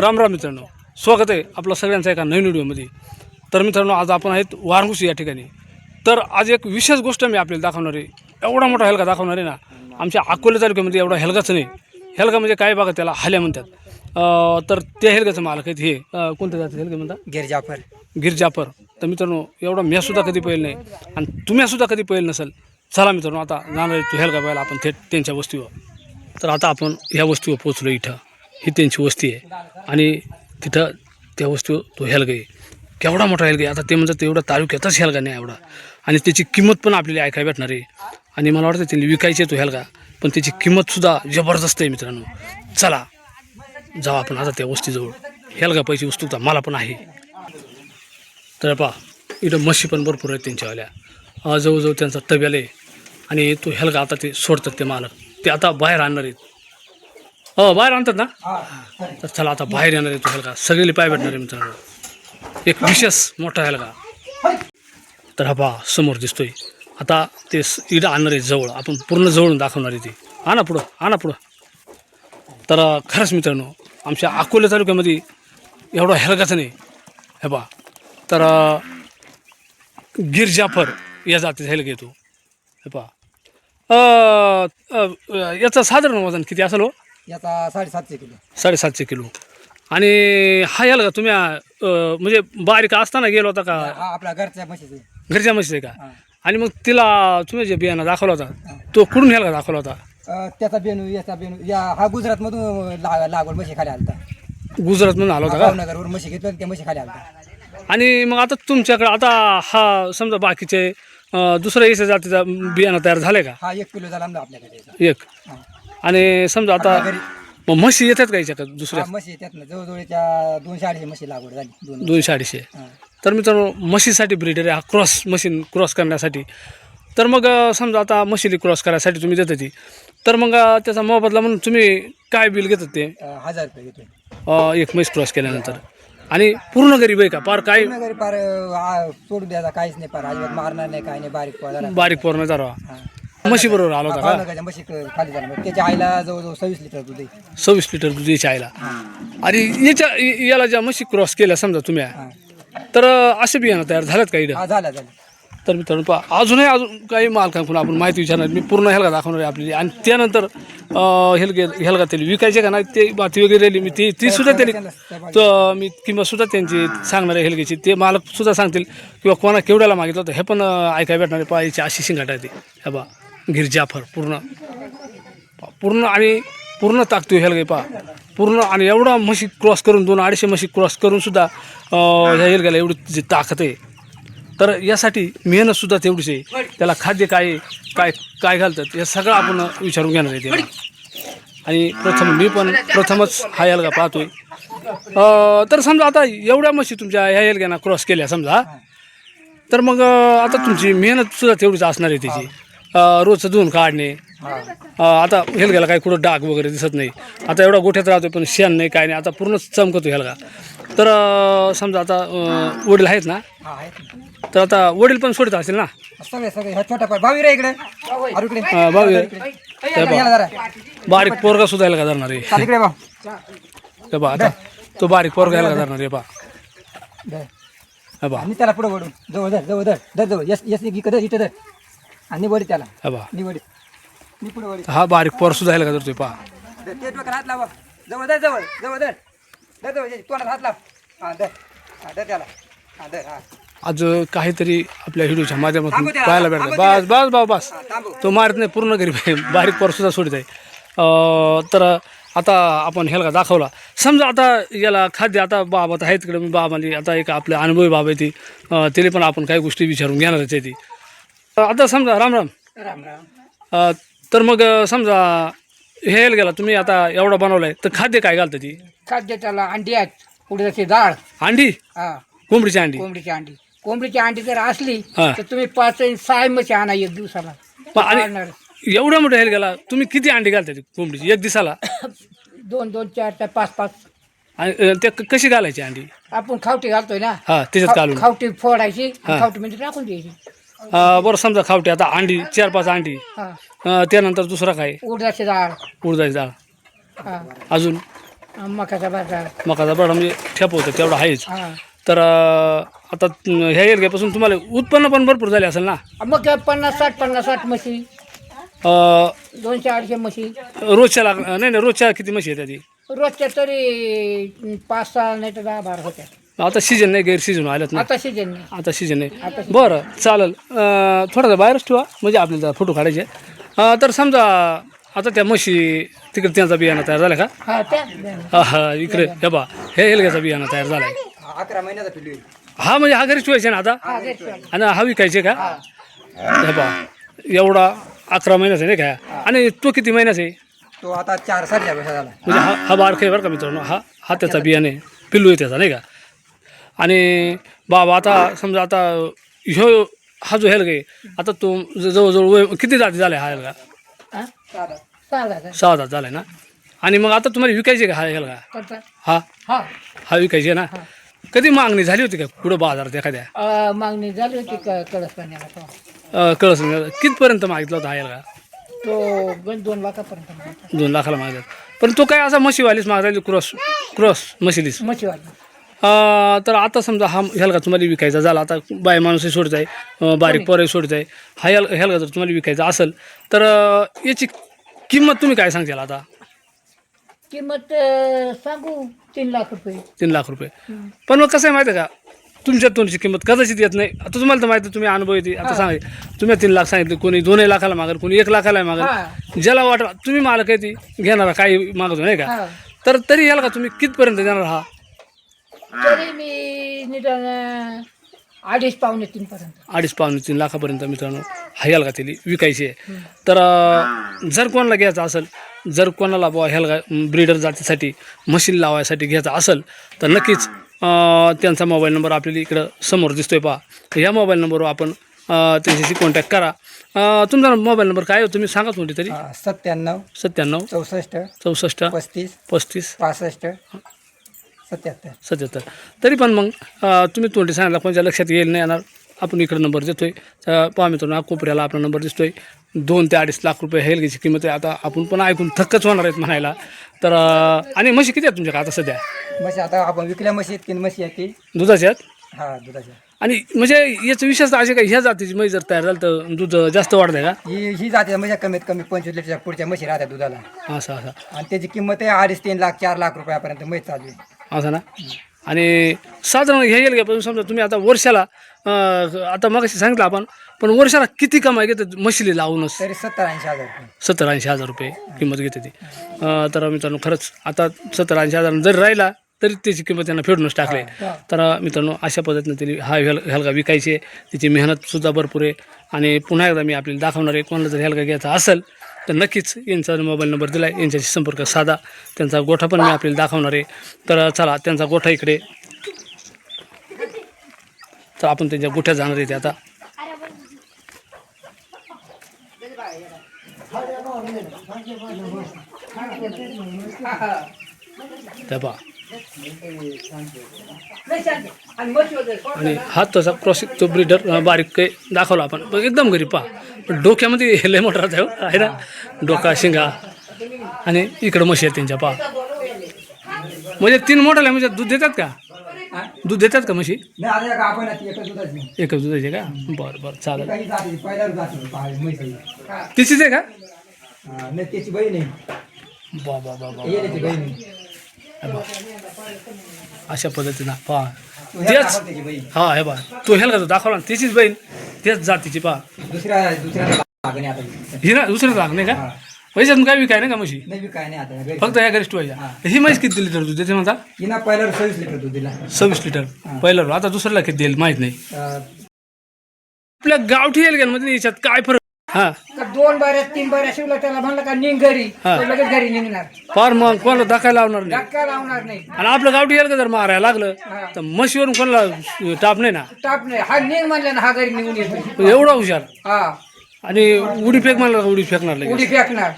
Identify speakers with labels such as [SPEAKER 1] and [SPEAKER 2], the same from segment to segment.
[SPEAKER 1] राम राम मित्रांनो. स्वागत आहे आपलं सगळ्यांचं एका नवीन व्हिडिओमध्ये. तर मित्रांनो आज आपण आहेत वारंगुशी या ठिकाणी. तर आज एक विशेष गोष्ट मी आपल्याला दाखवणार आहे. एवढा मोठा हेलगा दाखवणार आहे ना. आमच्या अकोले तालुक्यामध्ये एवढा हेलगाच नाही. हेलगा म्हणजे काय बघा त्याला? हाल्या म्हणतात. तर त्या हेलगाचं मालक आहेत हे. कोणत्या जातं हेलगा म्हणतात?
[SPEAKER 2] गिरजाफर
[SPEAKER 1] गिरजापर तर मित्रांनो एवढा मी सुद्धा कधी पहिलं नाही. आणि तुम्ही सुद्धा कधी पहिलं नसेल चला मित्रांनो आता जाणार आहे तू हेलगा पाहायला आपण थेट त्यांच्या वस्तीवर. तर आता आपण ह्या वस्तीवर पोचलो इथं. ही त्यांची वस्ती आहे. आणि तिथं त्या वस्तू तो हेलगा आहे. केवढा मोठा हेलगा आहे. आता ते म्हणतात तेवढा तालुक्यातच हेलगा नाही एवढा. आणि त्याची किंमत पण आपल्याला ऐकायला भेटणार आहे. आणि मला वाटतं त्यांनी विकायची तो हेलगा पण त्याची किंमतसुद्धा जबरदस्त आहे मित्रांनो. चला जाऊ आपण आता त्या वस्तीजवळ. हेलगा पैसे वस्तू तर मला पण आहे. तर पहा इथं म्हशी पण भरपूर आहेत त्यांच्यावाल्या. जवळजवळ त्यांचा तब्याला आहे. आणि तो हेलगा आता ते सोडतात ते मालक. ते आता बाहेर आणणार आहेत. हो बाहेर आणतात ना? तर चला आता बाहेर येणार आहे तो हेलगा सगळी पाय भेटणार आहे मित्रांनो. एक विशेष मोठा हेलगा तर हा पहा समोर दिसतोय. आता ते इथं आणणार आहे जवळ. आपण पूर्ण जवळून दाखवणार आहे ते. आणा पुढं आणा पुढं. तर खरंच मित्रांनो आमच्या अकोले तालुक्यामध्ये एवढा हेलगाच नाही. हे पहा. तर अं, गिर जाफर या जातीचा हेलगा येतो हे पहा. याचं साधारण वजन किती असेल हो?
[SPEAKER 2] याचा साडेसातशे किलो.
[SPEAKER 1] साडेसातशे किलो. आणि हा याल का तुम्ही अं, म्हणजे बारीक असताना गेलो होता का?
[SPEAKER 2] हा आपला घरच्या म्हशीचे.
[SPEAKER 1] घरच्या म्हशी आहे का?
[SPEAKER 2] हा.
[SPEAKER 1] आणि मग तिला तुम्ही जे बियाणं दाखवला होता तो कुठून ह्याला दाखवला होता?
[SPEAKER 2] अं, त्याचा बेनू याचा बेनू या हा गुजरात मधून ला लागवड म्हशी खाली आलता.
[SPEAKER 1] गुजरातमधून आला होता का?
[SPEAKER 2] भावनगरवर म्हशी घेतलं आणि त्या म्हशी खाली आलता.
[SPEAKER 1] आणि मग आता तुमच्याकडे आता हा समजा बाकीचे अं, दुसऱ्या इसे जातीचा बियाणं तयार झाले का?
[SPEAKER 2] हा एक किलो झाला आमचा आपल्याकडे. याचा.
[SPEAKER 1] एक.
[SPEAKER 2] हा.
[SPEAKER 1] आणि समजा आता मग म्हशी येतात का याच्याकडे दुसऱ्या?
[SPEAKER 2] म्हशी त्यातनं जवळजवळच्या दोनशे अडीचशे म्हशी लागवड झाली. दोन
[SPEAKER 1] दोनशे अडीचशे
[SPEAKER 2] हा.
[SPEAKER 1] तर मित्रांनो म्हशीसाठी ब्रीडर आहे हा क्रॉस मशीन क्रॉस करण्यासाठी. तर मग अं, समजा आता म्हशीली क्रॉस करायसाठी तुम्ही देता ती. तर मग अं, त्याचा मोबदला म्हणून तुम्ही काय बिल घेतात ते?
[SPEAKER 2] अं, हजार रुपये घेतोय.
[SPEAKER 1] अं, एक म्हैस क्रॉस केल्यानंतर. आणि पूर्ण गरीब आहे का? पार काय
[SPEAKER 2] पूर्ण घरी पार अं, आ, सोडून द्यायचा काहीच नाही पार अजिबात मारणार नाही काही नाही बारीक झाला
[SPEAKER 1] बारीक पोरण जरा
[SPEAKER 2] हा.
[SPEAKER 1] म्हशी बरोबर आला होता का?
[SPEAKER 2] भावनगरच्या म्हशी क- खाली झाला. मग त्याच्या आईला जवळजवळ सव्वीस लिटर दूध आहे.
[SPEAKER 1] सव्वीस लिटर दूध याच्या आईला. आणि याच्या य- याला ज्या म्हशी क्रॉस केल्या समजा तुम्ही. तर असे बियाणं तयार झालेत का इकडं
[SPEAKER 2] हा झाला झाला
[SPEAKER 1] तर मित्रांनो पहा अजूनही अजून काही मालकांकडून आपण माहिती विचारणार. मी पूर्ण हेलगा दाखवणार आहे आपली आणि त्यानंतर अं, हेलगे हेलगा त्याला विकायचे का नाही ते माती वगैरे राहिली मी ती ती सुद्धा त्याला तर मी किंमत सुद्धा त्यांची सांगणार आहे हेलगेची ते मालक सुद्धा सांगतील किंवा कोणा केवढ्याला मागितलं होतं हे पण अं, ऐकायला भेटणार आहे. पहा याची अशी शिंगाट आहे ती. हे बा गिरजाफर पूर्ण. पहा, पूर्ण आणि पूर्ण ताकतो हेलगे पहा. पूर्ण आणि एवढा म्हशी क्रॉस करून दोन अडीचशे म्हशी क्रॉस करूनसुद्धा ह्या हेलग्याला एवढी जी ताकद आहे. तर यासाठी मेहनतसुद्धा तेवढीच आहे. त्याला खाद्य काय काय काय घालतात हे सगळं आपण विचारून घेणार आहे तेव्हा. आणि प्रथम मी पण प्रथमच हा एलगा पाहतोय. तर समजा आता एवढ्या म्हशी तुमच्या ह्या एलग्याना क्रॉस केल्या समजा. तर मग आता तुमची मेहनतसुद्धा तेवढीच असणार आहे त्याची. रोजचं धुवून काढणे. अं, आता हेलग्याला काही कुठं डाग वगैरे दिसत नाही. आता एवढा गोठ्यात राहतो पण शेण नाही काय नाही. आता पूर्ण चमकतो हेलगा. तर अं, समजा आता अं, वडील आहेत ना?
[SPEAKER 2] हा आहेत ना.
[SPEAKER 1] तर आता वडील पण सोडत असतील ना?
[SPEAKER 2] सगळे सगळे ह्या छोटा पाय भावी रे इकडे. अरे इकडे.
[SPEAKER 1] अं, भाऊ
[SPEAKER 2] इकडे. जरा.
[SPEAKER 1] बारीक पोरगा सुद्धा यायला का धरणार आहे.
[SPEAKER 2] चाल इकडे भाऊ
[SPEAKER 1] हे बा आता तो बारीक पोरगा यायला का धरणार आहे बा
[SPEAKER 2] धर.
[SPEAKER 1] हे बा
[SPEAKER 2] आणि त्याला पुढे वडून जवळ धर जवळ धर. धर जवळ. यस यस इकडे इथे धर. त्याला.
[SPEAKER 1] हे बा.
[SPEAKER 2] निवडी. नि पुढे वडी
[SPEAKER 1] हा बारीक पोर सुद्धा यायला का धरतोय पा
[SPEAKER 2] धर, ते डोक्याला हात लावा. जवळ धर जवळ जवळ धर धर जवळ तोंडात हात लाव. हा धर हा धर त्याला. हा धर हा.
[SPEAKER 1] आज काहीतरी आपल्या व्हिडिओच्या माध्यमातून
[SPEAKER 2] थांबू
[SPEAKER 1] पाहायला भेटलं. बस बस बा बस.
[SPEAKER 2] हा, थांबू.
[SPEAKER 1] तो मारत नाही पूर्ण गरीब आहे बारीक पोर सुद्धा सोडित आहे. अं, तर आता आपण हेलगा दाखवला. समजा आता याला खाद्य आता बाबा आता आहे तिकडे. मी बाबाली आता एक आपले अनुभवी बाबा आहे ती. अं, त्याला पण आपण काही गोष्टी विचारून घेणारच आहे ती. आता समजा राम राम.
[SPEAKER 2] राम राम.
[SPEAKER 1] अ, तर मग अ, समजा हे यायला गेला तुम्ही आता एवढा बनवलाय तर खाद्य काय घालतं ती?
[SPEAKER 3] खाद्य त्याला अंडी आहेत उडदाची डाळ.
[SPEAKER 1] अंडी?
[SPEAKER 3] हा.
[SPEAKER 1] कोंबडीची अंडी.
[SPEAKER 3] कोंबडीची अंडी. कोंबडीची अंडी जर असली
[SPEAKER 1] हा.
[SPEAKER 3] तर तुम्ही पाच सहा मच्छी आणा एक दिवसाला.
[SPEAKER 1] पण आणि
[SPEAKER 3] आणणार.
[SPEAKER 1] एवढ्या मोठं हेल गेला तुम्ही किती अंडी घालता ती कोंबडीची एक दिवसाला?
[SPEAKER 3] दोन दोन चार चार पाच पाच.
[SPEAKER 1] आणि अ, ते क- कशी घालायची अंडी?
[SPEAKER 3] आपण खावटी घालतोय ना.
[SPEAKER 1] हा त्याच्यात घालून.
[SPEAKER 3] खावटी फोडायची
[SPEAKER 1] हा.
[SPEAKER 3] खावटी म्हणजे टाकून द्यायची.
[SPEAKER 1] अ, बरं समजा खावटे आता अंडी चार पाच अंडी.
[SPEAKER 3] हा.
[SPEAKER 1] अ, त्यानंतर दुसरा काय?
[SPEAKER 3] उडदाची डाळ.
[SPEAKER 1] उडदाची डाळ.
[SPEAKER 3] हा.
[SPEAKER 1] अजून?
[SPEAKER 3] मकाचा बाजार
[SPEAKER 1] मकाचा बडा म्हणजे ठेप होतं तेवढा आहेच.
[SPEAKER 3] हा.
[SPEAKER 1] तर अं, आता ह्या एरियापासून तुम्हाला उत्पन्न पण भरपूर झाले असेल ना?
[SPEAKER 3] मग काय पन्नास साठ पन्नास साठ म्हशी.
[SPEAKER 1] अं,
[SPEAKER 3] दोनशे अडीचशे म्हशी.
[SPEAKER 1] रोजच्या लाग नाही नाही रोजच्या किती म्हशी आहेत त्याची
[SPEAKER 3] रोजच्या तरी पाच सहा नाही तर दहा बारा होत्या.
[SPEAKER 1] आता सीजन नाही गैर सीजन आलेत ना.
[SPEAKER 3] आता सीजन नाही.
[SPEAKER 1] आता सीजन नाही. बरं चालेल. अं, थोडासा बाहेरच ठेवा म्हणजे आपल्याला फोटो काढायचे. अं, तर समजा आता त्या म्हशी तिकडे त्यांचा बियाणं तयार झाला का?
[SPEAKER 3] हा त्या
[SPEAKER 1] हा हा इकडे हे बा हे हेलग्याचा बियाणं तयार झाला. आहे
[SPEAKER 2] हा, अकरा महिन्याचा पिल्लू आहे.
[SPEAKER 1] हा म्हणजे हा घरीच ठेवायचे ना आता?
[SPEAKER 3] हा.
[SPEAKER 1] आणि हा विकायचे का? हे. बा एवढा अकरा महिन्याचा आहे नाही का? आणि तो किती महिन्याचा आहे?
[SPEAKER 2] तो आता चार वर्षा झाला.
[SPEAKER 1] म्हणजे हा हा बारक आहे बरं का मित्रांनो? हा हा त्याचा बियाणे पिल्लू आहे त्याचा नाही का? आणि बाबा आता समजा आता ह्यो हा जो हेलगा आहे आता तो ज- जवळजवळ वय किती जाती झाला हा हेलगा?
[SPEAKER 3] हा? सहा
[SPEAKER 1] जात झाला ना? आणि मग आता तुम्हाला विकायचे का हा हेलगा? हा?
[SPEAKER 3] हा.
[SPEAKER 1] हा विकायचे ना? कधी मागणी झाली होती का पुढं बाजारात एखाद्या?
[SPEAKER 3] अं, मागणी झाली होती क कळस पाण्याला तो.
[SPEAKER 1] अं, कळस कितपर्यंत मागितला होता हा हेलगा?
[SPEAKER 3] तो गण दोन लाखापर्यंत.
[SPEAKER 1] दोन लाखाला मागतात पण तो काय असा म्हशीवालीच मागतायला क्रॉस क्रॉस म्हशीलीच
[SPEAKER 3] म्हशीवाली.
[SPEAKER 1] अं, तर आता समजा हा हेलगा तुम्हाला विकायचा झाला आता बाय माणूसही सोडत आहे बारीक पोरही सोडत आहे हा हेल हेलगा जर तुम्हाला विकायचा असेल तर याची किंमत तुम्ही काय सांगताल आता?
[SPEAKER 3] किंमत सांगू तीन लाख रुपये.
[SPEAKER 1] तीन लाख रुपये. पण मग कसं आहे माहिती आहे का? तुमच्या तोंडची किंमत कदाचित येत नाही. आता तुम्हाला तर माहिती आहे, तुम्ही अनुभव येते. आता सांगा तुम्ही तीन लाख सांगितले कोणी दोनही लाखाला मागेल कोणी एक लाखाला मागेल.
[SPEAKER 3] हा.
[SPEAKER 1] ज्याला वाटलं तुम्ही मालक आहे ती घेणारा काही मागतो नाही का?
[SPEAKER 3] हा.
[SPEAKER 1] तर तरी याल का तुम्ही कितपर्यंत देणार हा?
[SPEAKER 3] तरी मी निदान अडीच पावणे तीन पर्यंत.
[SPEAKER 1] अडीच पावणे तीन लाखापर्यंत मित्रांनो हा हेलगा त्याली विकायची आहे. तर अं, जर कोणाला घ्यायचं असेल जर कोणाला बुवा हेलगा ब्रीडर जातीसाठी मशीन लावायसाठी घ्यायचं असेल तर नक्कीच अं, त्यांचा मोबाईल नंबर आपल्याला इकडं समोर दिसतोय पहा. तर या मोबाईल नंबरवर आपण अं, त्यांच्याशी कॉन्टॅक्ट करा. अं, तुमचा मोबाईल नंबर काय आहे? तुम्ही सांगा कोणती तरी.
[SPEAKER 2] सत्त्याण्णव
[SPEAKER 1] सत्त्याण्णव
[SPEAKER 2] चौसष्ट
[SPEAKER 1] चौसष्ट
[SPEAKER 2] पस्तीस
[SPEAKER 1] पस्तीस
[SPEAKER 2] पासष्ट सत्याहत्तर.
[SPEAKER 1] सत्याहत्तर. तरी पण मग अं, तुम्ही तोंडी सांगितलं कोणत्या लक्षात येईल नाही येणार. आपण इकडं नंबर देतोय. तर पहा मित्रांनो कोपऱ्याला आपला नंबर दिसतोय. दोन ते अडीच लाख रुपये हेलगीची किंमत आहे. आता आपण पण ऐकून थक्कच होणार आहेत म्हणायला. तर अं, आणि म्हशी किती आहेत तुमच्याकडे आता सध्या?
[SPEAKER 2] म्हशी आता आपण विकल्या म्हशी आहेत तीन म्हशी आहेत ती?
[SPEAKER 1] दुधाच्या आहेत?
[SPEAKER 2] हा दुधाच्या
[SPEAKER 1] आणि म्हणजे याचं विशेषतः असे काय ह्या जातीची म्हैस जर तयार झालं तर दूध जास्त वाढतंय का?
[SPEAKER 2] ही ही जाते म्हणजे कमीत कमी पंचवीस लिटरच्या पुढच्या म्हशी राहतात दुधाला.
[SPEAKER 1] असं असं.
[SPEAKER 2] आणि त्याची किंमत आहे अडीच तीन लाख चार लाख रुपयापर्यंत म्हैस चालू आहे.
[SPEAKER 1] असं ना? आणि साधारण हे येईल पासून समजा तुम्ही आता वर्षाला अं, आता मग सांगितलं आपण पण वर्षाला किती कमाई घेतात म्हशीली लावूनच?
[SPEAKER 2] तरी सत्तर ऐंशी हजार रुपये.
[SPEAKER 1] सत्तर ऐंशी हजार रुपये किंमत घेते ती. अं, तर मित्रांनो खरंच आता सत्तर ऐंशी हजार जरी राहिला तरी त्याची किंमत त्यांना फेडूनच टाकले. तर मित्रांनो अशा पद्धतीने त्यांनी हा हेल हेलगा विकायची. तिची मेहनतसुद्धा भरपूर आहे. आणि पुन्हा एकदा मी आपल्याला दाखवणार आहे कोणाला जर हेलगा घ्यायचा असेल तर नक्कीच यांचा मोबाईल नंबर दिला आहे यांच्याशी संपर्क साधा. त्यांचा गोठा पण मी आपल्याला दाखवणार आहे. तर चला त्यांचा गोठा इकडे. तर आपण त्यांच्या गोठ्या जाणार आहे ते आता. त्या
[SPEAKER 3] आणि
[SPEAKER 1] हा तसा क्रॉस तो ब्रीडर बारीक काही दाखवला आपण. पण एकदम घरी पहा. पण डोक्यामध्ये हे लय मोठा राहते हो, आहे ना? डोका शिंगा. आणि इकडं म्हशी आहेत त्यांच्या पहा. म्हणजे तीन मोठाले म्हणजे दूध देतात का? दूध देतात का म्हशी?
[SPEAKER 2] एकच दुधाचे
[SPEAKER 1] का? बरं बरं चालेल. तिचीच आहे का?
[SPEAKER 2] हा, नाही त्याची बहीण आहे.
[SPEAKER 1] बा बा बा अशा पद्धतीनं पहा.
[SPEAKER 2] तो
[SPEAKER 1] तेच हा हे बा तो ह्याला का तो दाखवला ना तिचीच बहीण तेच जातीची पहा.
[SPEAKER 2] दुसऱ्या दुसऱ्या लागणे आता.
[SPEAKER 1] ही ना दुसरं लाग नाही का. पैशातून काय विकाय नाही का म्हशी?
[SPEAKER 2] नाही बी काय नाही आता. घरी.
[SPEAKER 1] फक्त या गरिष्ठ व्हायच्या ही. म्हैस किती लिटर दूध देते म्हणता?
[SPEAKER 2] हिना पहिल्यावर सव्वीस लिटर दूध दिला.
[SPEAKER 1] सव्वीस लिटर. पहिलं आता दुसऱ्याला किती देईल माहीत नाही.
[SPEAKER 2] अं,
[SPEAKER 1] आपल्या गावठी येईल मध्ये याच्यात काय फरक? हा.
[SPEAKER 3] दोन बाऱ्या तीन बाऱ्या शिवला त्याला म्हणलं का निघ घरी.
[SPEAKER 1] हा.
[SPEAKER 3] तो लगेच घरी निघणार.
[SPEAKER 1] फार मग कोणाला दाखायला लावणार नाही.
[SPEAKER 3] धक्का लावणार नाही.
[SPEAKER 1] आणि आपलं गावठी येईल का जर मारायला लागलं तर म्हशीवरून कोणाला टाप नाही ना?
[SPEAKER 3] टाप नाही. हा निघ म्हणलं ना हा घरी निघून येतो.
[SPEAKER 1] एवढा हुशार.
[SPEAKER 3] हा.
[SPEAKER 1] आणि उडी फेक म्हणलं का उडी फेकणार लगेच?
[SPEAKER 3] उडी फेकणार.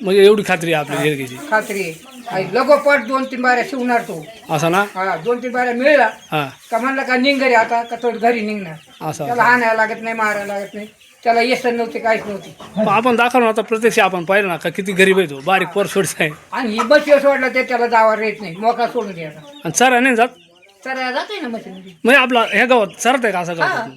[SPEAKER 1] म्हणजे एवढी खात्री आहे आपल्या
[SPEAKER 3] खात्री आहे. आणि लगोपाठ दोन तीन बाऱ्या शिवणार तो.
[SPEAKER 1] असा ना?
[SPEAKER 3] हा दोन तीन बाऱ्या मिळला.
[SPEAKER 1] हा.
[SPEAKER 3] का म्हणलं का निघ घरी आता का तो घरी निघणार.
[SPEAKER 1] असा.
[SPEAKER 3] त्याला हाणायला लागत नाही मारायला लागत नाही. त्याला येसन नव्हते काहीच नव्हते.
[SPEAKER 1] मग आपण दाखवलं आता प्रत्यक्ष आपण पाहिलं ना का किती गरीब आहे तो बारीक पोर सोडचा आहे.
[SPEAKER 3] आणि ही बस सोडला ते त्याला जावा येत नाही मोका सोडून द्यायचा
[SPEAKER 1] आणि चरा नाही जात?
[SPEAKER 3] तर जाते ना मशीनमध्ये.
[SPEAKER 1] म्हणजे आपला ह्या गावात चरत आहे का असं गावात?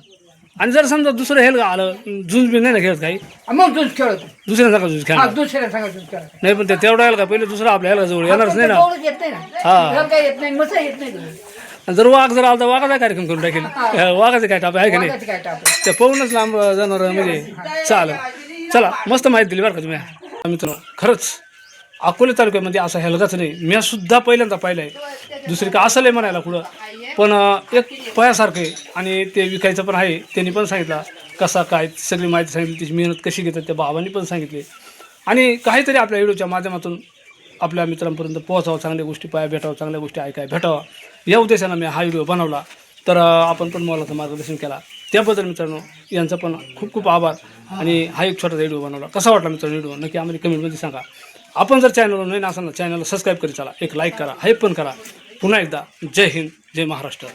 [SPEAKER 1] आणि जर समजा दुसरं हेल आलं जुज बी नाही ना खेळत काही?
[SPEAKER 3] मग दूध खेळतो.
[SPEAKER 1] दुसऱ्या नका जुज
[SPEAKER 3] हा
[SPEAKER 1] खेळणार
[SPEAKER 3] दुसऱ्या सांगा दूध खेळतो.
[SPEAKER 1] नाही पण ते तेवढा यायला का? पहिले दुसरं आपल्या ह्याला जवळ येणारच नाही ना.
[SPEAKER 3] तेवढंच येत नाही
[SPEAKER 1] हा.
[SPEAKER 3] येत नाही मसा येत नाही.
[SPEAKER 1] जर वाघ जर आला तर वाघाचा कार्यक्रम करून टाकेल. वाघाचे काय टाप आहे का नाही? ते पाहूनच लांब जाणार म्हणजे चालेल. चला मस्त माहिती दिली बरं का तुम्ही. मित्रांनो खरंच अकोले तालुक्यामध्ये असा हेलगाच नाही. मी सुद्धा पहिल्यांदा पाहिलं आहे दुसरी का असं आहे म्हणायला कुठं. पण एक पयासारखं आहे. आणि ते विकायचं पण आहे. त्यांनी पण सांगितलं. कसा काय सगळी माहिती सांगितली. त्याची मेहनत कशी घेतात त्या बाबांनी पण सांगितली. आणि काहीतरी आपल्या व्हिडिओच्या माध्यमातून आपल्या मित्रांपर्यंत पोहोचावं चांगल्या गोष्टी पाया भेटावं चांगल्या गोष्टी ऐकाय भेटावं. या उद्देशानं मी हा व्हिडिओ बनवला. तर आपण पण मोलाचं मार्गदर्शन केला. त्याबद्दल मित्रांनो यांचा पण खूप खूप आभार. आणि हा एक छोटासा व्हिडिओ बनवला. कसा वाटला मित्रांनो व्हिडिओ? नक्की आम्हाला कमेंटमध्ये सांगा. आपण जर चॅनलवर नवीन असाल ना चॅनलला सबस्क्राईब करीत चला. एक लाईक करा. हाईप पण करा. पुन्हा एकदा जय हिंद जय महाराष्ट्र.